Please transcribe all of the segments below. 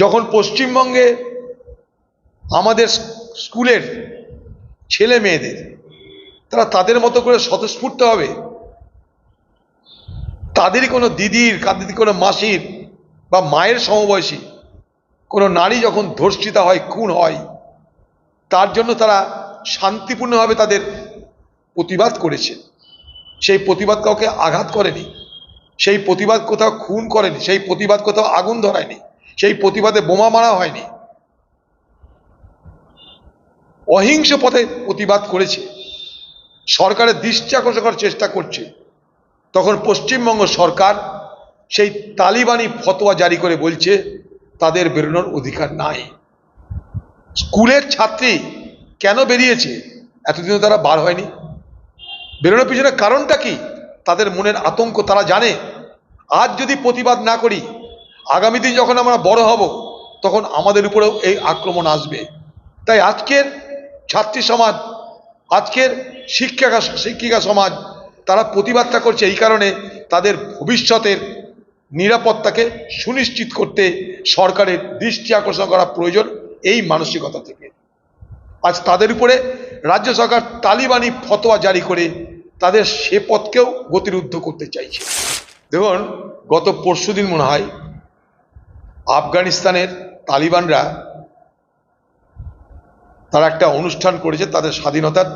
যখন পশ্চিমবঙ্গে আমাদের স্কুলের ছেলে মেয়েদের, তারা তাদের মতো করে স্বতঃস্ফূর্ত হবে? তাদেরই কোনো দিদির, কাদের কোনো মাসির বা মায়ের সমবয়সী কোনো নারী যখন ধর্ষিতা হয়, খুন হয়, তার জন্য তারা শান্তিপূর্ণভাবে তাদের প্রতিবাদ করেছে। সেই প্রতিবাদ কাউকে আঘাত করেনি, সেই প্রতিবাদ কোথাও খুন করেনি, সেই প্রতিবাদ কোথাও আগুন ধরায়নি। সেই প্রতিবাদে বোমা মারা হয়নি। অহিংস পথে প্রতিবাদ করেছে। সরকারের দৃষ্টি আকর্ষণ করার চেষ্টা করছে। তখন পশ্চিমবঙ্গ সরকার সেই তালিবানি ফতোয়া জারি করে বলছে, তাদের বেরোনোর অধিকার নাই। স্কুলের ছাত্রী কেন বেরিয়েছে? এতদিনও তারা বার হয়নি। বেরোনোর পিছনে কারণটা কি? তাদের মনের আতঙ্ক তারা জানে। আজ যদি প্রতিবাদ না করি আগামী দিন যখন আমরা বড় হব, তখন আমাদের উপরেও এই আক্রমণ আসবে। তাই আজকের ছাত্রী সমাজ, আজকের শিক্ষিকা শিক্ষিকা সমাজ, তারা প্রতিবাদটা করছে এই কারণে তাদের ভবিষ্যতের নিরাপত্তাকে সুনিশ্চিত করতে সরকারের দৃষ্টি আকর্ষণ করা প্রয়োজন এই মানসিকতা থেকে। আজ তাদের উপরে রাজ্য সরকার তালিবানি ফতোয়া জারি করে তাদের সে পথকেও গতিরুদ্ধ করতে চাইছে। দেখুন, গত পরশুদিন মনে হয় আফগানিস্তানের তালিবানরা তারা একটা অনুষ্ঠান করেছে তাদের স্বাধীনতার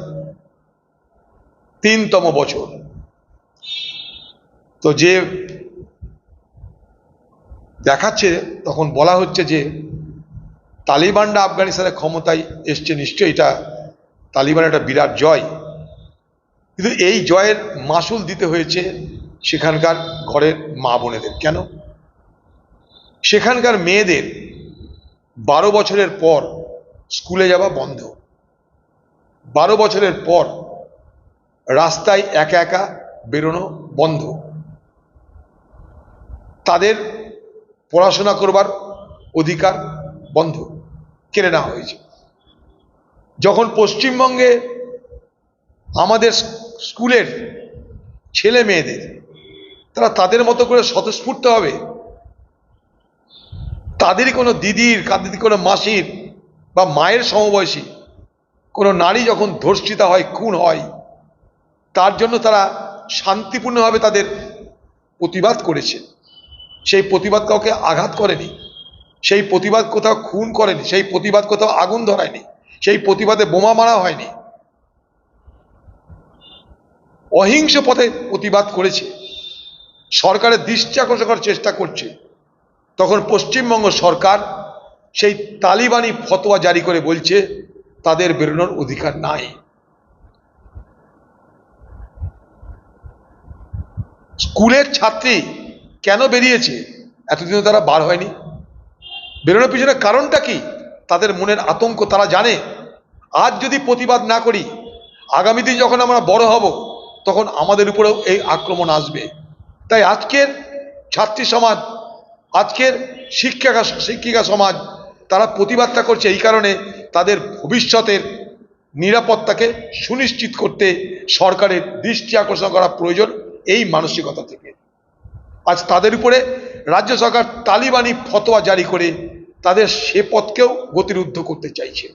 তিনতম বছর। তো যে দেখাচ্ছে, তখন বলা হচ্ছে যে তালিবানরা আফগানিস্তানের ক্ষমতায় এসছে, নিশ্চয়ই এটা তালিবানের একটা বিরাট জয়। কিন্তু এই জয়ের মাসুল দিতে হয়েছে সেখানকার ঘরের মা বোনেদের। কেন? সেখানকার মেয়েদের বারো বছরের পর স্কুলে যাওয়া বন্ধ। বারো বছরের পর রাস্তায় একা একা বেরোনো বন্ধ। তাদের পড়াশোনা করবার অধিকার বন্ধ, কেড়ে নেওয়া হয়েছে। যখন পশ্চিমবঙ্গে আমাদের স্কুলের ছেলে মেয়েদের, তারা তাদের মতো করে স্বতঃস্ফূর্ত হবে তাদেরই কোনো দিদির কাদের কোনো মাসির বা মায়ের সমবয়সী কোনো নারী যখন ধর্ষিতা হয়, খুন হয়, তার জন্য তারা শান্তিপূর্ণভাবে তাদের প্রতিবাদ করেছে। সেই প্রতিবাদ কাউকে আঘাত করেনি, সেই প্রতিবাদ কোথাও খুন করেনি, সেই প্রতিবাদ কোথাও আগুন ধরায়নি, সেই প্রতিবাদে বোমা মারা হয়নি। অহিংস পথে প্রতিবাদ করেছে। সরকারের দৃষ্টি আকর্ষণ করার চেষ্টা করছে। তখন পশ্চিমবঙ্গ সরকার সেই তালিবানি ফতোয়া জারি করে বলছে, তাদের বেরোনোর অধিকার নাই। স্কুলের ছাত্রী কেন বেরিয়েছে? এতদিনও তারা বার হয়নি। বেরোনোর পিছনে কারণটা কি? তাদের মনের আতঙ্ক তারা জানে। আজ যদি প্রতিবাদ না করি, আগামী দিন যখন আমরা বড় হব, তখন আমাদের উপরেও এই আক্রমণ আসবে। তাই আজকের ছাত্রী সমাজ আজকের শিক্ষা শিক্ষিকা সমাজ, তারা প্রতিবাদটা করছে এই কারণে তাদের ভবিষ্যতের নিরাপত্তাকে সুনিশ্চিত করতে সরকারের দৃষ্টি আকর্ষণ করা প্রয়োজন এই মানসিকতা থেকে। আজ তাদের উপরে রাজ্য সরকার তালিবানি ফতোয়া জারি করে তাদের সে পথকেও গতিরুদ্ধ করতে চাইছে।